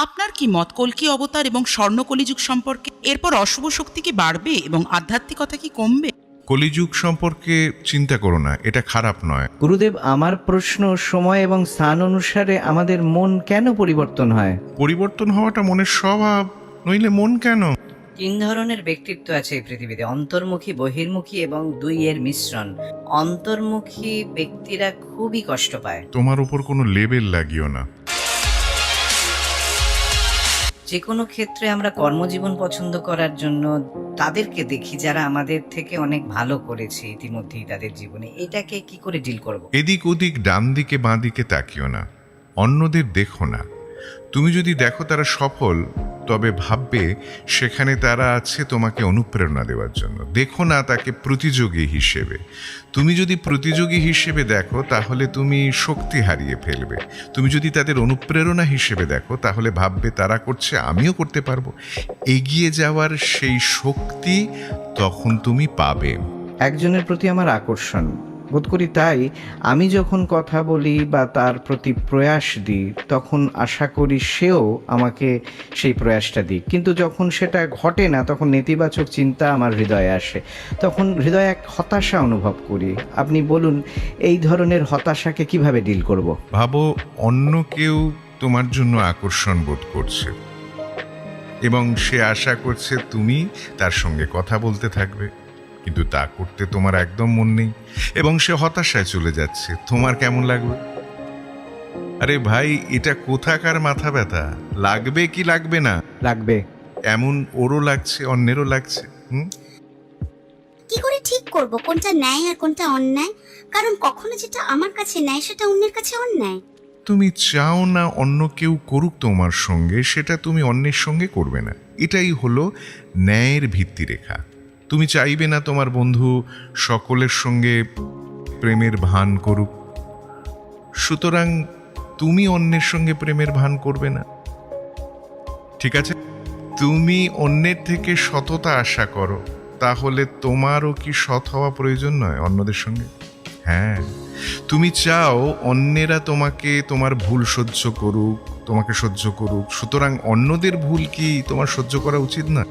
আপনার কি মত কল্কি অবতার এবং স্বর্ণ কলিযুগ সম্পর্কে এরপর অশুভ শক্তি কি বাড়বে এবং আধ্যাত্মিকতা কি কমবে? কলিযুগ সম্পর্কে চিন্তা করো না এটা খারাপ নয়। গুরুদেব আমার প্রশ্ন সময় এবং স্থান অনুসারে আমাদের মন কেন পরিবর্তন হয়? পরিবর্তন হওয়াটা মনের স্বভাব নইলে মন কেন? তিন ধরনের ব্যক্তিত্ব আছে এই পৃথিবীতে অন্তর্মুখী বহির্মুখী এবং দুই এর মিশ্রণ। অন্তর্মুখী ব্যক্তিরা খুবই কষ্ট পায়। তোমার উপর কোনো লেবেল লাগিও না। যে কোনো ক্ষেত্রে আমরা কর্মজীবন পছন্দ করার জন্য তাদেরকে দেখি যারা আমাদের থেকে অনেক ভালো করেছে ইতিমধ্যেই তাদের জীবনে। এটাকে কি করে ডিল করব? এদিক ওদিক ডান দিকে বাঁ দিকে তাকিও না। অন্যদের দেখো না। তুমি যদি দেখো তারা সফল, তবে ভাববে সেখানে তারা আছে তোমাকে অনুপ্রেরণা দেওয়ার জন্য। দেখো না তাকে প্রতিযোগী হিসেবে। তুমি যদি প্রতিযোগী হিসেবে দেখো, তাহলে তুমি শক্তি হারিয়ে ফেলবে। তুমি যদি তাদের অনুপ্রেরণা হিসেবে দেখো, তাহলে ভাববে তারা করছে, আমিও করতে পারব। এগিয়ে যাওয়ার সেই শক্তি তখন তুমি পাবে। একজনের প্রতি আমার আকর্ষণ। বোধ করি তাই, আমি যখন কথা বলি বা তার প্রতি প্রয়াস দিই, তখন আশা করি সেও আমাকে সেই প্রয়াসটা দিক। কিন্তু যখন সেটা ঘটে না, তখন নেতিবাচক চিন্তা আমার হৃদয়ে আসে। তখন হৃদয়ে এক হতাশা অনুভব করি। আপনি বলুন, এই ধরনের হতাশাকে কীভাবে ডিল করব। ভাবো, অন্য কেউ তোমার জন্য আকর্ষণ বোধ করছে। এবং সে আশা করছে তুমি তার সঙ্গে কথা বলতে থাকবে। কিন্তু তা করতে তোমার একদম মন নেই। এবং সে হতাশায় চলে যাচ্ছে। তোমার কেমন লাগবে আরে ভাই এটা কোথাকার মাথা ব্যথা? লাগবে কি লাগবে না? লাগবে। এমন ওরও লাগছে অন্যেরও লাগছে হুম? কি করে ঠিক করব? কোনটা ন্যায় আর কোনটা অন্যায়? কারণ কখনো যেটা আমার কাছে ন্যায় সেটা অন্যের কাছে অন্যায়। তুমি চাও না অন্য কেউ করুক তোমার সঙ্গে সেটা তুমি অন্যের সঙ্গে করবে না। এটাই হলো ন্যায়ের ভিত্তিরেখা। তুমি চাইবে না তোমার বন্ধু সকলের সঙ্গে প্রেমের ভান করুক। সুতরাং তুমি অন্যের সঙ্গে প্রেমের ভান করবে না। ঠিক আছে? তুমি অন্যের থেকে সততা আশা করো, তাহলে তোমারও কি সৎ হওয়া প্রয়োজন নয় অন্যদের সঙ্গে? হ্যাঁ। তুমি চাও অন্যেরা তোমাকে, তোমার ভুল সহ্য করুক, তোমাকে সহ্য করুক। সুতরাং অন্যদের ভুল কি তোমার সহ্য করা উচিত না?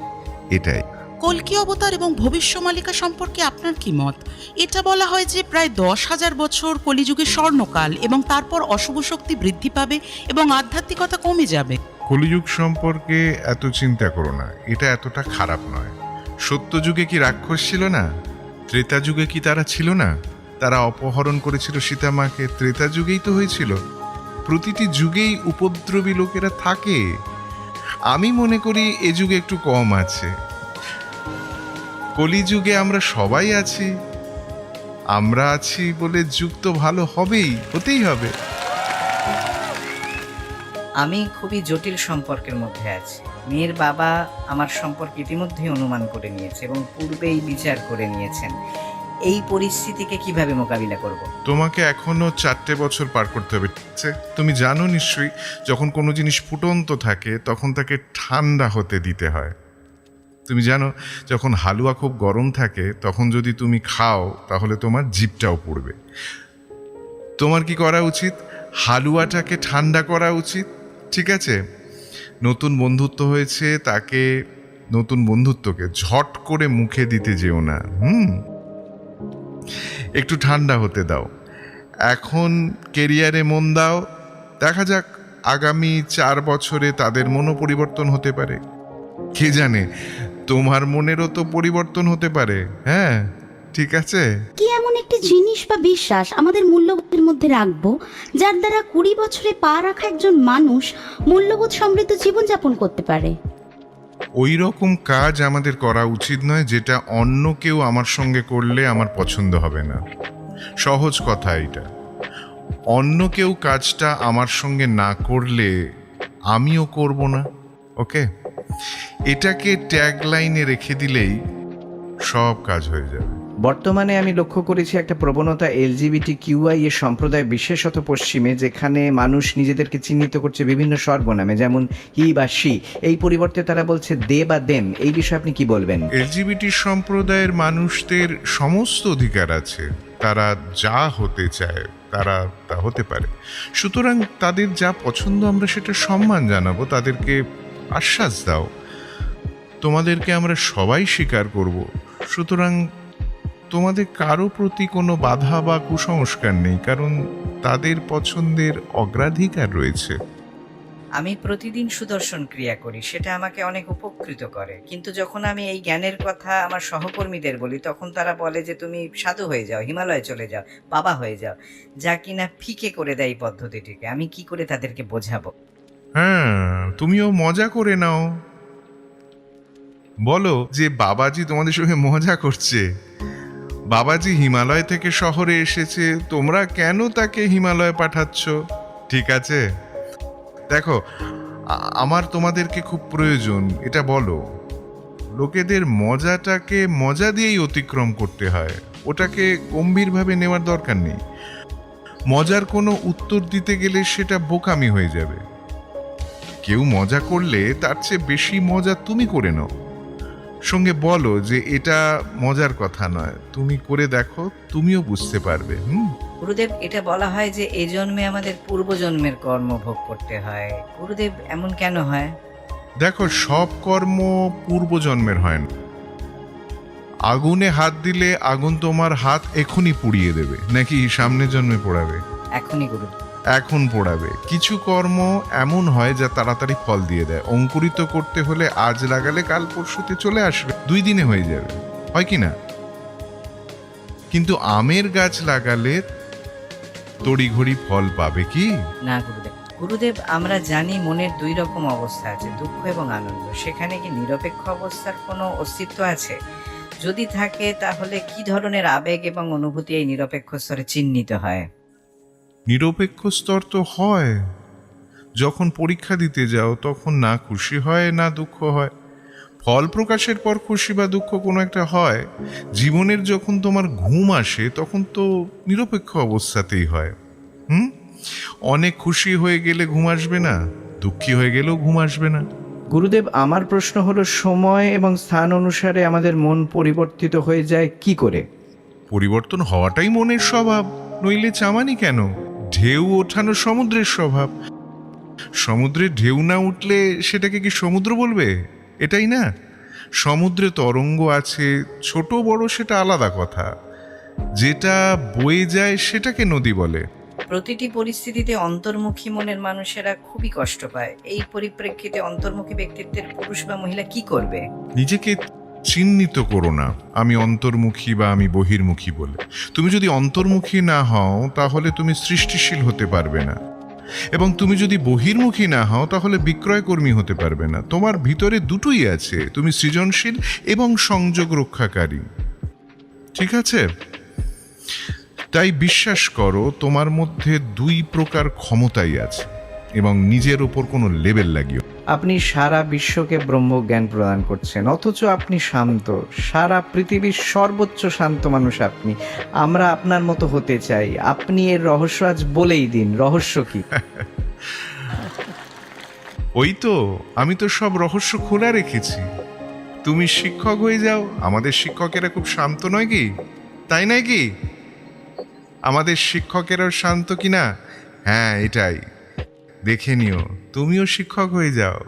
এটাই। কল্কি অবতার এবং ভবিষ্যমালিকা সম্পর্কে আপনার কি মত? এটা বলা হয় যে প্রায় দশ হাজার বছর কলিযুগে স্বর্ণকাল এবং তারপর অশুভ শক্তি বৃদ্ধি পাবে এবং আধ্যাত্মিকতা কমে যাবে। কলিযুগ সম্পর্কে এত চিন্তা করো না, এটা এতটা খারাপ নয়। সত্য যুগে কি রাক্ষস ছিল না? ত্রেতা যুগে কি তারা ছিল না? তারা অপহরণ করেছিল সীতামাকে ত্রেতা যুগেই তো হয়েছিল। প্রতিটি যুগেই উপদ্রবী লোকেরা থাকে। আমি মনে করি এ যুগে একটু কম আছে। কলিযুগে আমরা সবাই আছি। আমরা আছি বলে যুগ তো ভালো হবেই হতেই হবে। আমি খুবই জটিল সম্পর্কের মধ্যে আছি। মেয়ের বাবা আমার সম্পর্কে ইতিমধ্যেই অনুমান করে নিয়েছে এবং পূর্বেই বিচার করে নিয়েছেন। এই পরিস্থিতিকে কীভাবে মোকাবিলা করব? তোমাকে এখনও চারটে বছর পার করতে হবে ঠিক আছে? তুমি জানো নিশ্চয়ই যখন কোনো জিনিস ফুটন্ত থাকে তখন তাকে ঠান্ডা হতে দিতে হয়। তুমি জানো, যখন হালুয়া খুব গরম থাকে, তখন যদি তুমি খাও, তাহলে তোমার জিপটাও পড়বে। তোমার কি করা উচিত? হালুয়াটাকে ঠান্ডা করা উচিত, ঠিক আছে? নতুন বন্ধুত্ব হয়েছে, তাকে নতুন বন্ধুত্বকে ঝট করে মুখে দিতে যেও না, হুম? একটু ঠান্ডা হতে দাও। এখন কেরিয়ারে মন দাও, দেখা যাক আগামী চার বছরে তাদের মনও পরিবর্তন হতে পারে। কে জানে? তোমার মনেরও তো পরিবর্তন হতে পারে হ্যাঁ? ঠিক আছে? কি এমন একটি জিনিস বা বিশ্বাস আমাদের মূল্যবোধের মধ্যে রাখব যার দ্বারা কুড়ি বছরে পা রাখা একজন মানুষ মূল্যবোধ সমৃদ্ধ জীবনযাপন করতে পারে? ওই রকম কাজ আমাদের করা উচিত নয় যেটা অন্য কেউ আমার সঙ্গে করলে আমার পছন্দ হবে না। সহজ কথা এটা। অন্য কেউ কাজটা আমার সঙ্গে না করলে আমিও করব না ওকে? এটাকে ট্যাগ লাইনে রেখে দিলেই সব কাজ হয়ে যাবে। বর্তমানে আমি লক্ষ্য করেছি একটা প্রবণতা এলজিবিটি কিউআই এর সম্প্রদায় বিশেষত পশ্চিমে যেখানে মানুষ নিজেদেরকে চিহ্নিত করছে বিভিন্ন সর্বনামে যেমন হি বা সি এই পরিবর্তে তারা বলছে দে বা দেম এই বিষয়ে আপনি কি বলবেন? এলজিবিটি সম্প্রদায়ের মানুষদের সমস্ত অধিকার আছে। তারা যা হতে চায় তারা তা হতে পারে। সুতরাং তাদের যা পছন্দ আমরা সেটা সম্মান জানাব তাদেরকে আশ্বাস দাও। তোমাদেরকে আমরা সবাই স্বীকার করব। সুতরাং তোমাদের কারও প্রতি কোনো বাধা বা কুসংস্কার নেই, কারণ তাদের পছন্দের অগ্রাধিকার রয়েছে। আমি প্রতিদিন সুদর্শন ক্রিয়া করি, সেটা আমাকে অনেক উপকৃত করে। কিন্তু যখন আমি এই জ্ঞানের কথা আমার সহকর্মীদের বলি, তখন তারা বলে যে, তুমি সাধু হয়ে যাও, হিমালয়ে চলে যাও, বাবা হয়ে যাও। যা কিনা ফিকে করে দেয় এই পদ্ধতিটিকে, আমি কি করে তাদেরকে বোঝাবো? হ্যাঁ তুমিও মজা করে নাও। বলো যে বাবাজি তোমাদের সঙ্গে মজা করছে। বাবাজি হিমালয় থেকে শহরে এসেছে, তোমরা কেন তাকে হিমালয় পাঠাচ্ছ? ঠিক আছে? দেখো আমার তোমাদেরকে খুব প্রয়োজন, এটা বলো। লোকেদের মজাটাকে মজা দিয়েই অতিক্রম করতে হয়, ওটাকে গম্ভীরভাবে নেওয়ার দরকার নেই। মজার কোনো উত্তর দিতে গেলে সেটা বোকামি হয়ে যাবে। কেউ মজা করলে তার চেয়ে বেশি মজা তুমি করে নাও। সঙ্গে বলো যে এটা মজার কথা নয়। তুমি করে দেখো তুমিও বুঝতে পারবে হুম? গুরুদেব এটা বলা হয় যে এই জন্মে আমাদের পূর্বজন্মের কর্ম ভোগ করতে হয়। গুরুদেব এমন কেন হয়? দেখো সব কর্ম পূর্বজন্মের হয় না। আগুনে হাত দিলে আগুন তোমার হাত এখনই পুড়িয়ে দেবে নাকি সামনের জন্মে পোড়াবে? এখনই গুরুদেব। এখন পোড়াবে। কিছু কর্ম এমন হয় যা তাড়াতাড়ি ফল দিয়ে দেয়। অঙ্কুরিত করতে হলে আজ লাগালে কাল পরশুতে চলে আসবে। দুই দিনে হয়ে যাবে। হয় কি না? কিন্তু আমের গাছ লাগালে তড়িঘড়ি ফল পাবে কি? না, গুরুদেব। গুরুদেব, আমরা জানি মনের দুই রকম অবস্থা আছে, দুঃখ এবং আনন্দ। সেখানে কি নিরপেক্ষ অবস্থার কোনো অস্তিত্ব আছে? যদি থাকে, তাহলে কি ধরনের আবেগ এবং অনুভূতি এই নিরপেক্ষ স্তরে চিহ্নিত হয়? নিরপেক্ষ স্তর তো হয়। যখন পরীক্ষা দিতে যাও তখন না খুশি হয় না দুঃখ হয়। ফল প্রকাশের পর খুশি বা দুঃখ কোনো একটা হয়। জীবনের যখন তোমার ঘুম আসে তখন তো নিরপেক্ষ অবস্থাতেই হয়। হুম? অনেক খুশি হয়ে গেলে ঘুম আসবে না দুঃখী হয়ে গেলেও ঘুম আসবে না। গুরুদেব আমার প্রশ্ন হলো সময় এবং স্থান অনুসারে আমাদের মন পরিবর্তিত হয়ে যায় কি করে? পরিবর্তন হওয়াটাই মনের স্বভাব নইলে চামানি কেন? ঢেউ ওঠানো সমুদ্রের স্বভাব। সমুদ্রে ঢেউ না উঠলে সেটাকে কি সমুদ্র বলবে? এটাই না। সমুদ্রে তরঙ্গ আছে ছোট বড় সেটা আলাদা কথা। যেটা বয়ে যায় সেটাকে নদী বলে। প্রতিটি পরিস্থিতিতে অন্তর্মুখী মনের মানুষেরা খুবই কষ্ট পায়। এই পরিপ্রেক্ষিতে অন্তর্মুখী ব্যক্তিত্বের পুরুষ বা মহিলা কি করবে? নিজেকে চিহ্নিত করো না। আমি অন্তর্মুখী বা আমি বহির্মুখী বলে। তুমি যদি অন্তর্মুখী না হও, তাহলে তুমি সৃষ্টিশীল হতে পারবে না। এবং তুমি যদি বহির্মুখী না হও, তাহলে বিক্রয়কর্মী হতে পারবে না। তোমার ভিতরে দুটোই আছে। তুমি সৃজনশীল এবং সংযোগ রক্ষাকারী। ঠিক আছে? তাই বিশ্বাস করো, তোমার মধ্যে দুই প্রকার ক্ষমতাই আছে। এবং নিজের উপর কোনো লেবেল লাগিও। আপনি সারা বিশ্বকে ব্রহ্মজ্ঞান প্রদান করছেন অথচ আপনি শান্ত। সারা পৃথিবীর সর্বোচ্চ শান্ত মানুষ আপনি। আমরা আপনার মতো হতে চাই। আপনি এর রহস্য আজ বলেই দিন রহস্য কি? ওই তো আমি তো সব রহস্য খোলা রেখেছি। তুমি শিক্ষক হয়ে যাও। আমাদের শিক্ষকেরা খুব শান্ত নয় কি? তাই নয় কি? আমাদের শিক্ষকেরাও শান্ত কিনা? হ্যাঁ এটাই। দেখে নিও তুমিও শিক্ষক হয়ে যাও।